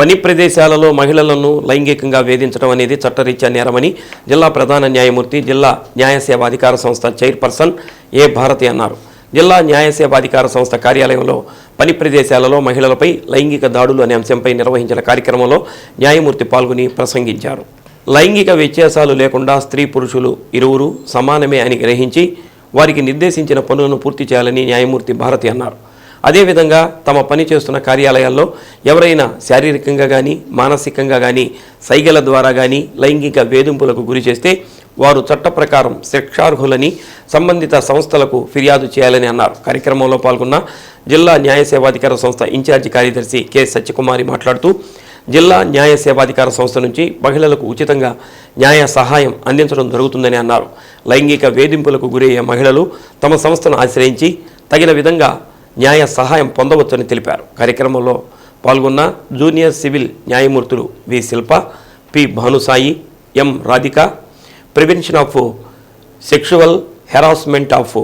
పని ప్రదేశాలలో మహిళలను లైంగికంగా వేధించడం అనేది చట్టరీత్యా నేరమని జిల్లా ప్రధాన న్యాయమూర్తి జిల్లా న్యాయ అధికార సంస్థ చైర్పర్సన్ ఏ భారతి అన్నారు. జిల్లా న్యాయ అధికార సంస్థ కార్యాలయంలో పని ప్రదేశాలలో మహిళలపై లైంగిక దాడులు అనే అంశంపై నిర్వహించిన కార్యక్రమంలో న్యాయమూర్తి పాల్గొని ప్రసంగించారు. లైంగిక వ్యత్యాసాలు లేకుండా స్త్రీ పురుషులు ఇరువురు సమానమే అని గ్రహించి వారికి నిర్దేశించిన పనులను పూర్తి చేయాలని న్యాయమూర్తి భారతి అన్నారు. అదేవిధంగా తమ పని చేస్తున్న కార్యాలయాల్లో ఎవరైనా శారీరకంగా కానీ మానసికంగా కానీ సైగల ద్వారా కానీ లైంగిక వేధింపులకు గురి చేస్తే వారు చట్ట ప్రకారం శిక్షార్హులని సంబంధిత సంస్థలకు ఫిర్యాదు చేయాలని అన్నారు. కార్యక్రమంలో పాల్గొన్న జిల్లా న్యాయ సేవాధికార సంస్థ ఇన్ఛార్జి కార్యదర్శి కె. సత్యకుమారి మాట్లాడుతూ జిల్లా న్యాయ సేవాధికార సంస్థ నుంచి మహిళలకు ఉచితంగా న్యాయ సహాయం అందించడం జరుగుతుందని అన్నారు. లైంగిక వేధింపులకు గురయ్యే మహిళలు తమ సంస్థను ఆశ్రయించి తగిన విధంగా న్యాయ సహాయం పొందవచ్చని తెలిపారు. కార్యక్రమంలో పాల్గొన్న జూనియర్ సివిల్ న్యాయమూర్తులు V. Shilpa P. Bhanusai M. Radhika prevention of sexual harassment of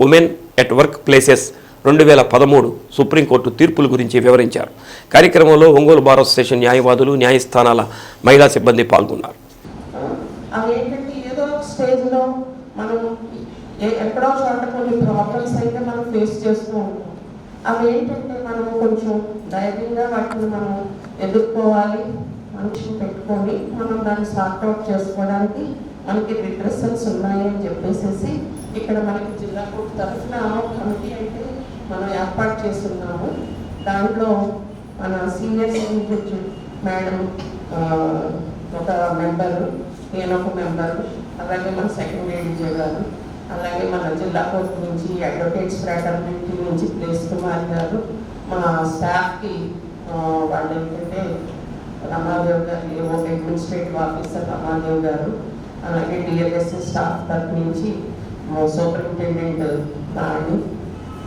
women at work places రెండు వేల పదమూడు సుప్రీంకోర్టు తీర్పుల గురించి వివరించారు. కార్యక్రమంలో ఒంగోలు బార్ అసోసియేషన్ న్యాయవాదులు న్యాయస్థానాల మహిళా సిబ్బంది పాల్గొన్నారు. మనం ఎక్కడో చోట కొన్ని ప్రాబ్లమ్స్ అయితే మనం ఫేస్ చేస్తూ ఉంటాం. అవి ఏంటంటే మనం కొంచెం ధైర్యంగా వాటిని మనం ఎదుర్కోవాలి మనిషిని పెట్టుకొని మనం దాన్ని సార్ట్అవుట్ చేసుకోవడానికి మనకి రిప్రెషన్స్ ఉన్నాయి అని చెప్పేసి ఇక్కడ మనకి జిల్లా కోర్టు తరఫున కమిటీ అయితే మనం ఏర్పాటు చేస్తున్నాము. దాంట్లో మన సీనియర్ సివిల్ మేడం ఒక మెంబరు నేను ఒక మెంబరు అలాగే మన సెకండరీ డీజే గారు మన జిల్లా కోర్టు నుంచి అడ్వకేట్స్ ఫ్రాటర్నిటీ నుంచి ప్లేస్ కుమార్ గారు మా స్టాఫ్కి వాళ్ళు ఏంటంటే రమాదేవ్ గారు ఏవో అడ్మినిస్ట్రేటివ్ ఆఫీసర్ రమాదేవ్ గారు అలాగే డిఎల్ఎస్ స్టాఫ్ తరఫు నుంచి సూపరింటెండెంట్ నాయుడు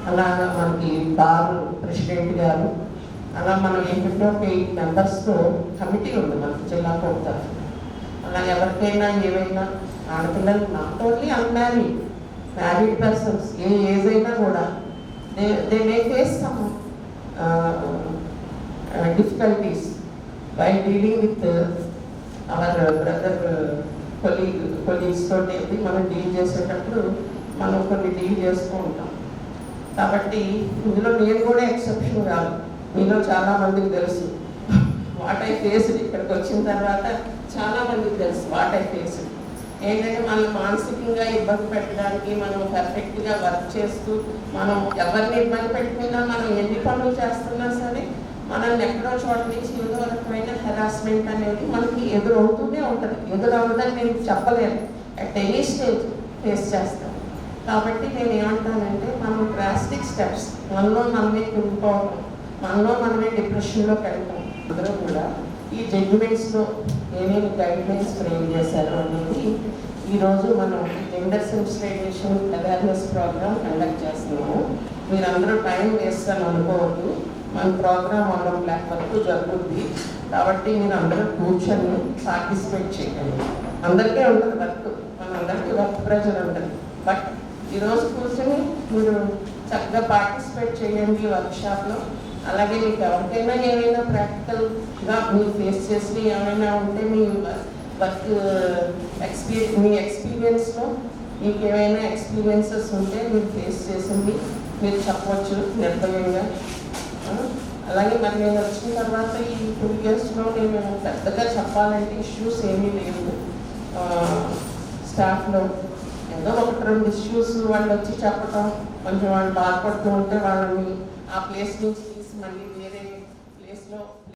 అలాగా మనకి బార్ ప్రెసిడెంట్ గారు అలా మనం ఏంటంటే ఒక ఎయిట్ మెంబర్స్తో కమిటీ ఉంది మనకు జిల్లా కోర్టు అలా ఎవరికైనా ఏవైనా ఆడపిల్లలు not only unmarried married persons A age అయినా కూడా. They they may face some difficulties by dealing with our brother colleague colleagues తోటి మనం డీల్ చేసేటప్పుడు మనం కొన్ని డీల్ చేస్తూ ఉంటాం. కాబట్టి ఇందులో నేను కూడా ఎక్సెప్షన్ కాదు మీలో చాలా మందికి తెలుసు. వాట్ ఐ ఫేస్డ్ ఇక్కడికి వచ్చిన తర్వాత చాలా మందికి తెలుసు. వాట్ ఐ ఫేస్డ్ ఏంటంటే మనం మానసికంగా ఇబ్బంది పెట్టడానికి మనం పర్ఫెక్ట్గా వర్క్ చేస్తూ మనం ఎవరిని ఇబ్బంది పెట్టుకున్నా మనం ఎన్ని పనులు చేస్తున్నా సరే మనల్ని ఎక్కడో చోట నుంచి ఏదో రకమైన హెరాస్మెంట్ అనేది మనకి ఎదురవుతూనే ఉంటుంది. ఎదురవ్వదని నేను చెప్పలేను. అట్ ఎనీ స్టేజ్ ఫేస్ చేస్తాం కాబట్టి నేను ఏమంటానంటే మనం డ్రాస్టిక్ స్టెప్స్ మనలో మనమే కుంగిపోవడం మనలో మనమే డిప్రెషన్లోకి పెడతాం అందరూ కూడా ఈ జడ్జిమెంట్స్లో ఏమేమి గైడ్లైన్స్ ఫ్రేమ్ చేశారు అనేది ఈరోజు మనం gender sensitization awareness program conduct చేస్తున్నాము. మీరందరూ టైం వేస్తాను అనుకోవద్దు. మన ప్రోగ్రామ్ వన్ ఓ క్లాక్ వరకు జరుగుద్ది. కాబట్టి మీరు అందరూ కూర్చొని పార్టిసిపేట్ చేయండి. అందరికీ ఉంటుంది వర్క్. మనందరికీ వర్క్ ప్రెషర్ ఉంటుంది. బట్ ఈరోజు కూర్చొని మీరు చక్కగా పార్టిసిపేట్ చేయండి వర్క్షాప్లో. అలాగే మీకు ఎవరికైనా ఏమైనా ప్రాక్టికల్గా మీరు ఫేస్ చేసి ఏమైనా ఉంటే మీ వర్క్ ఎక్స్పీరియన్స్ uh, మీ ఎక్స్పీరియన్స్లో మీకు ఏమైనా ఎక్స్పీరియన్సెస్ ఉంటే మీరు ఫేస్ చేసింది మీరు చెప్పవచ్చు నిర్భయంగా. అలాగే మరి నేను వచ్చిన తర్వాత ఈ టూ ఇయర్స్లో నేను పెద్దగా చెప్పాలంటే ఇష్యూస్ ఏమీ లేవు. స్టాఫ్లో ఏదో ఒకటి రెండు ఇష్యూస్ వాళ్ళు వచ్చి చెప్పటం కొంచెం వాళ్ళు బాధపడుతూ ఉంటే వాళ్ళని ఆ ప్లేస్ నుంచి తీసి మళ్ళీ వేరే ప్లేస్లో